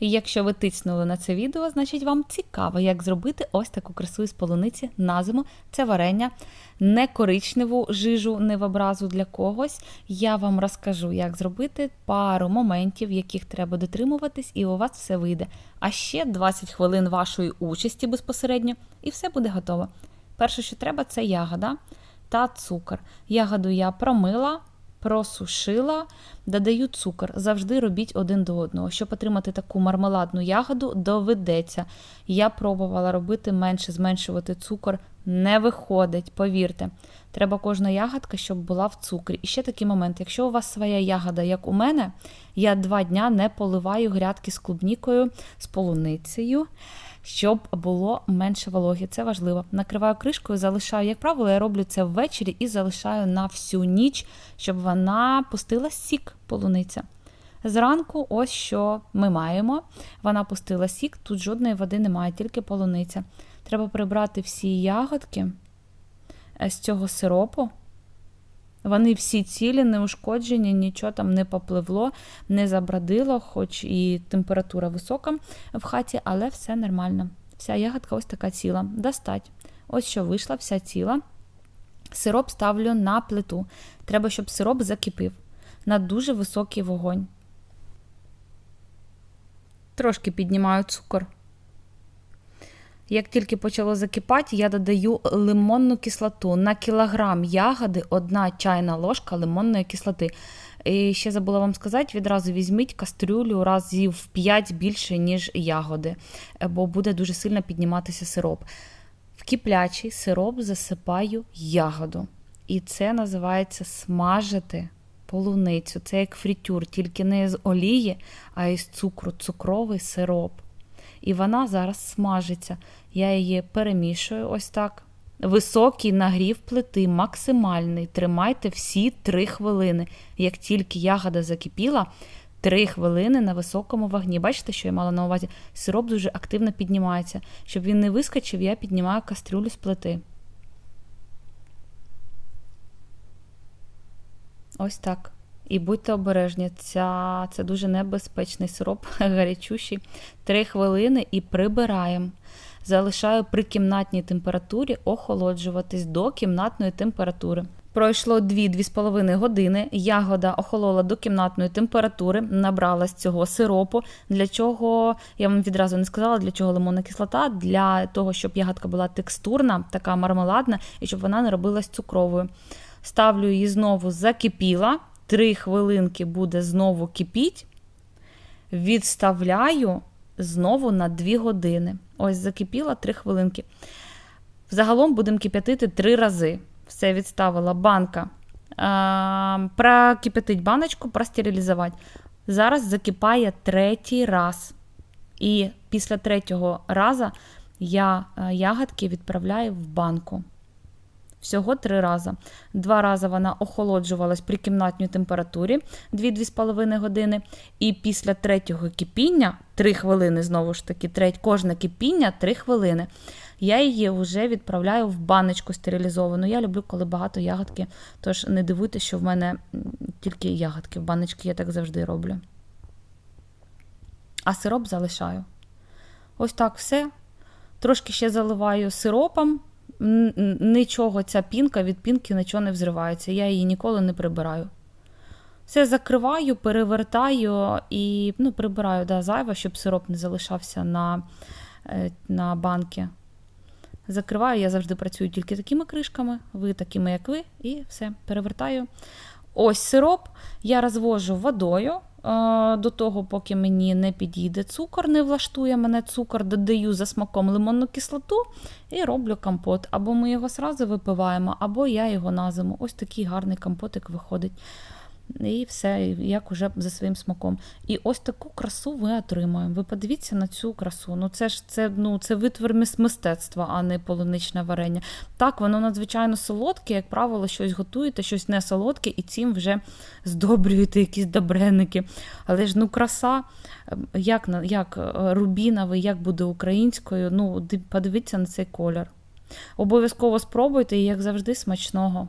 І якщо ви тиснули на це відео, значить вам цікаво, як зробити ось таку красу із полуниці на зиму. Це варення, не коричневу жижу, не в образу для когось. Я вам розкажу, як зробити пару моментів, яких треба дотримуватись, і у вас все вийде. А ще 20 хвилин вашої участі безпосередньо, і все буде готово. Перше, що треба, це ягода та цукор. Ягоду я промила. Просушила, додаю цукор. Завжди робіть один до одного. Щоб отримати таку мармеладну ягоду, доведеться. Я пробувала робити менше, зменшувати цукор. Не виходить, повірте. Треба кожна ягодка, щоб була в цукрі. І ще такий момент: якщо у вас своя ягода, як у мене, я два дня не поливаю грядки з клубнікою, з полуницею щоб було менше вологи. Це важливо. Накриваю кришкою, залишаю, як правило, я роблю це ввечері і залишаю на всю ніч, щоб вона пустила сік полуниця. Зранку, ось що ми маємо. Вона пустила сік, тут жодної води немає, тільки полуниця. Треба прибрати всі ягодки з цього сиропу. Вони всі цілі, неушкоджені, нічого там не попливло, не забродило, хоч і температура висока в хаті, але все нормально. Вся ягодка ось така ціла. Достать. Ось що вийшла, вся ціла. Сироп ставлю на плиту. Треба, щоб сироп закипів на дуже високий вогонь. Трошки піднімаю цукор. Як тільки почало закипати, я додаю лимонну кислоту. На кілограм ягоди одна чайна ложка лимонної кислоти. І ще забула вам сказати, відразу візьміть кастрюлю разів в 5 більше, ніж ягоди, бо буде дуже сильно підніматися сироп. В киплячий сироп засипаю ягоду. І це називається смажити полуницю. Це як фрітюр, тільки не з олії, а із цукру, цукровий сироп. І вона зараз смажиться. Я її перемішую ось так. Високий нагрів плити, максимальний. Тримайте всі 3 хвилини. Як тільки ягода закипіла, 3 хвилини на високому вогні. Бачите, що я мала на увазі? Сироп дуже активно піднімається. Щоб він не вискочив, я піднімаю кастрюлю з плити. Ось так. І будьте обережні, Ця, це дуже небезпечний сироп, гарячущий. Три хвилини і прибираємо. Залишаю при кімнатній температурі охолоджуватись до кімнатної температури. Пройшло 2-2,5 години. Ягода охолола до кімнатної температури, набрала з цього сиропу. Для чого я вам відразу не сказала, для чого лимонна кислота, для того, щоб ягодка була текстурна, така мармеладна, і щоб вона не робилась цукровою. Ставлю її знову закипіла. 3 хвилинки буде знову кипіть, відставляю знову на 2 години. Ось закипіла 3 хвилинки. Взагалом будемо кип'ятити 3 рази. Все, відставила банка. Прокип'ятить баночку, простерилізувати. Зараз закипає третій раз. І після третього разу я ягодки відправляю в банку. Всього три рази. Два рази вона охолоджувалась при кімнатній температурі 2-2,5 години. І після третього кипіння 3 хвилини, знову ж таки, треть, кожне кипіння 3 хвилини. Я її вже відправляю в баночку стерилізовану. Я люблю, коли багато ягодки. Тож не дивуйтесь, що в мене тільки ягодки в баночки, я так завжди роблю. А сироп залишаю. Ось так все. Трошки ще заливаю сиропом нічого ця пінка від пінки нічого не взривається. Я її ніколи не прибираю. Все закриваю, перевертаю і ну, прибираю да, зайве, щоб сироп не залишався на, е, на банки. Закриваю, я завжди працюю тільки такими кришками, ви такими, як ви, і все, перевертаю. Ось сироп я розвожу водою. До того, поки мені не підійде цукор, не влаштує мене цукор, додаю за смаком лимонну кислоту і роблю компот. Або ми його сразу випиваємо, або я його на зиму. Ось такий гарний компотик виходить. І все, як уже за своїм смаком. І ось таку красу ви отримаємо. Ви подивіться на цю красу. Ну це ж це ну, це витвір мистецтва, а не полуничне варення. Так, воно надзвичайно солодке, як правило, щось готуєте, щось не солодке, і цим вже здобрюєте якісь добреники. Але ж ну краса, як як е, рубіновий, як буде українською. Ну, подивіться на цей колір. Обов'язково спробуйте і, як завжди, смачного.